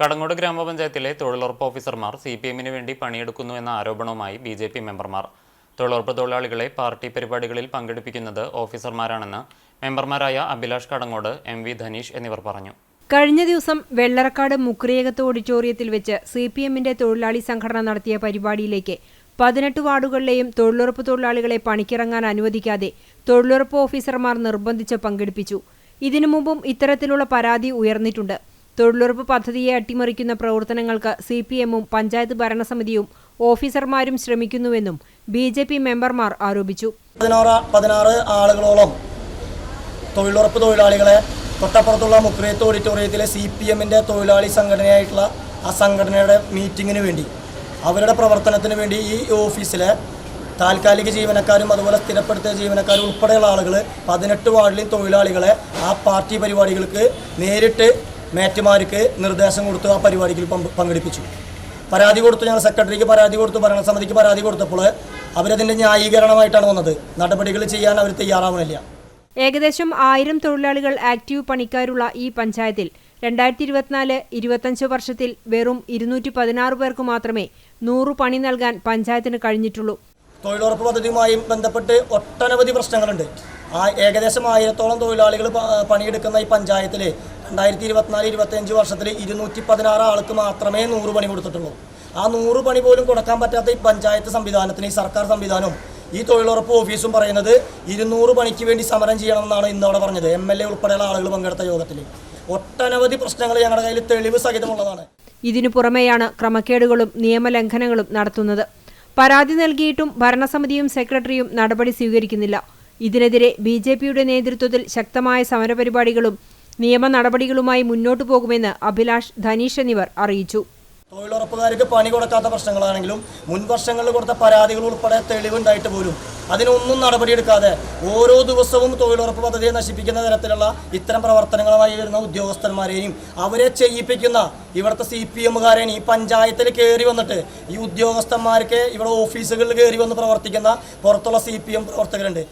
കടങ്ങോട് ഗ്രാമപഞ്ചായത്തിലെ തൊഴിലുറപ്പ് ഓഫീസർമാർ സി പി എമ്മിന് വേണ്ടി പണിയെടുക്കുന്നു എന്ന ആരോപണവുമായി ബി ജെ പി മെമ്പർമാർ. തൊഴിലുറപ്പ് തൊഴിലാളികളെ പാർട്ടി പരിപാടികളിൽ പങ്കെടുപ്പിക്കുന്നത് ഓഫീസർമാരാണെന്ന് മെമ്പർമാരായ അഭിലാഷ് കടങ്ങോട് എം വി ധനീഷ് എന്നിവർ പറഞ്ഞു. കഴിഞ്ഞ ദിവസം വെള്ളറക്കാട് മുക്രിയകത്ത് ഓഡിറ്റോറിയത്തിൽ വെച്ച് സി പി എമ്മിന്റെ തൊഴിലാളി സംഘടന നടത്തിയ പരിപാടിയിലേക്ക് പതിനെട്ട് വാർഡുകളിലെയും തൊഴിലുറപ്പ് തൊഴിലാളികളെ പണിക്കിറങ്ങാൻ അനുവദിക്കാതെ തൊഴിലുറപ്പ് ഓഫീസർമാർ നിർബന്ധിച്ച് പങ്കെടുപ്പിച്ചു. ഇതിനു മുമ്പും ഇത്തരത്തിലുള്ള പരാതി ഉയർന്നിട്ടുണ്ട്. തൊഴിലുറപ്പ് പദ്ധതിയെ അട്ടിമറിക്കുന്ന പ്രവർത്തനങ്ങൾക്ക് സി പി എമ്മും പഞ്ചായത്ത് ഭരണസമിതിയും ഓഫീസർമാരും ശ്രമിക്കുന്നുവെന്നും ബി ജെ പി മെമ്പർമാർ ആരോപിച്ചു. പതിനാറ് പതിനാറ് ആളുകളോളം തൊഴിലുറപ്പ് തൊഴിലാളികളെ തൊട്ടപ്പുറത്തുള്ള മുക്രേത്ത് ഓഡിറ്റോറിയത്തിലെ സി പി എമ്മിന്റെ തൊഴിലാളി സംഘടനയായിട്ടുള്ള ആ സംഘടനയുടെ മീറ്റിങ്ങിന് വേണ്ടി അവരുടെ പ്രവർത്തനത്തിന് വേണ്ടി ഈ ഓഫീസിലെ താൽക്കാലിക ജീവനക്കാരും അതുപോലെ സ്ഥിരപ്പെടുത്തിയ ജീവനക്കാരും ഉൾപ്പെടെയുള്ള ആളുകൾ പതിനെട്ട് വാർഡിലെയും തൊഴിലാളികളെ ആ പാർട്ടി പരിപാടികൾക്ക് നേരിട്ട് മേറ്റുമാർക്ക് നിർദ്ദേശം കൊടുത്ത് ആ പരിപാടിക്ക് പങ്ക് പങ്കെടുപ്പിച്ചു. പരാതി കൊടുത്തു ഞങ്ങൾ സെക്രട്ടറിക്ക് പരാതി കൊടുത്തു ഭരണസമിതിക്ക് പരാതി കൊടുത്തപ്പോൾ അവരതിന്റെ ന്യായീകരണമായിട്ടാണ് വന്നത്. നടപടികൾ ചെയ്യാൻ അവർ തയ്യാറാവണില്ല. ഏകദേശം ആയിരം തൊഴിലാളികൾ ആക്റ്റീവ് പണിക്കാരുള്ള ഈ പഞ്ചായത്തിൽ രണ്ടായിരത്തി ഇരുപത്തിനാല് ഇരുപത്തഞ്ച് വർഷത്തിൽ വെറും ഇരുന്നൂറ്റി പതിനാറ് പേർക്ക് മാത്രമേ നൂറ് പണി നൽകാൻ പഞ്ചായത്തിന് കഴിഞ്ഞിട്ടുള്ളൂ. തൊഴിലുറപ്പ് പദ്ധതിയുമായി ബന്ധപ്പെട്ട് ഒട്ടനവധി പ്രശ്നങ്ങളുണ്ട്. ആ ഏകദേശം ആയിരത്തോളം തൊഴിലാളികൾ പണിയെടുക്കുന്ന ഈ പഞ്ചായത്തിൽ രണ്ടായിരത്തി ഇരുപത്തിനാല് ഇരുപത്തിയഞ്ച് വർഷത്തിൽ ഇരുന്നൂറ്റി പതിനാറ് ആൾക്ക് മാത്രമേ നൂറ് പണി കൊടുത്തിട്ടുള്ളൂ. ആ നൂറ് പണി പോലും കൊടുക്കാൻ പറ്റാത്ത ഈ പഞ്ചായത്ത് സംവിധാനത്തിന് ഈ സർക്കാർ സംവിധാനവും ഈ തൊഴിലുറപ്പ് ഓഫീസും പറയുന്നത് ഇരുന്നൂറ് പണിക്ക് വേണ്ടി സമരം ചെയ്യണമെന്നാണ് ഇന്നവിടെ പറഞ്ഞത്. എം എൽ എ ഉൾപ്പെടെയുള്ള ആളുകൾ പങ്കെടുത്ത യോഗത്തിൽ ഒട്ടനവധി പ്രശ്നങ്ങൾ ഞങ്ങളുടെ കയ്യിൽ തെളിവ് സഹിതമുള്ളതാണ്. ഇതിനു പുറമെയാണ് ക്രമക്കേടുകളും നിയമലംഘനങ്ങളും നടത്തുന്നത്. പരാതി നൽകിയിട്ടും ഭരണസമിതിയും സെക്രട്ടറിയും നടപടി സ്വീകരിക്കുന്നില്ല. ഇതിനെതിരെ ബി ജെ പിയുടെ നേതൃത്വത്തിൽ ശക്തമായ സമരപരിപാടികളും നിയമ നടപടികളുമായി മുന്നോട്ടു പോകുമെന്ന് അഭിലാഷ് ധനീഷ് എന്നിവർ അറിയിച്ചു. തൊഴിലുറപ്പുകാർക്ക് പണി കൊടുക്കാത്ത പ്രശ്നങ്ങളാണെങ്കിലും മുൻ വർഷങ്ങളിൽ കൊടുത്ത പരാതികൾ ഉൾപ്പെടെ തെളിവുണ്ടായിട്ട് പോലും അതിനൊന്നും നടപടിയെടുക്കാതെ ഓരോ ദിവസവും തൊഴിലുറപ്പ് പദ്ധതിയെ നശിപ്പിക്കുന്ന തരത്തിലുള്ള ഇത്തരം പ്രവർത്തനങ്ങളുമായി വരുന്ന ഉദ്യോഗസ്ഥന്മാരെയും അവരെ ചെയ്യിപ്പിക്കുന്ന ഇവിടുത്തെ സി പി എമ്മുകാരെയും ഈ പഞ്ചായത്തിൽ കയറി വന്നിട്ട് ഈ ഉദ്യോഗസ്ഥന്മാർക്ക് ഇവിടെ ഓഫീസുകളിൽ കയറി വന്ന് പ്രവർത്തിക്കുന്ന പുറത്തുള്ള സി പി എം പ്രവർത്തകരുണ്ട്.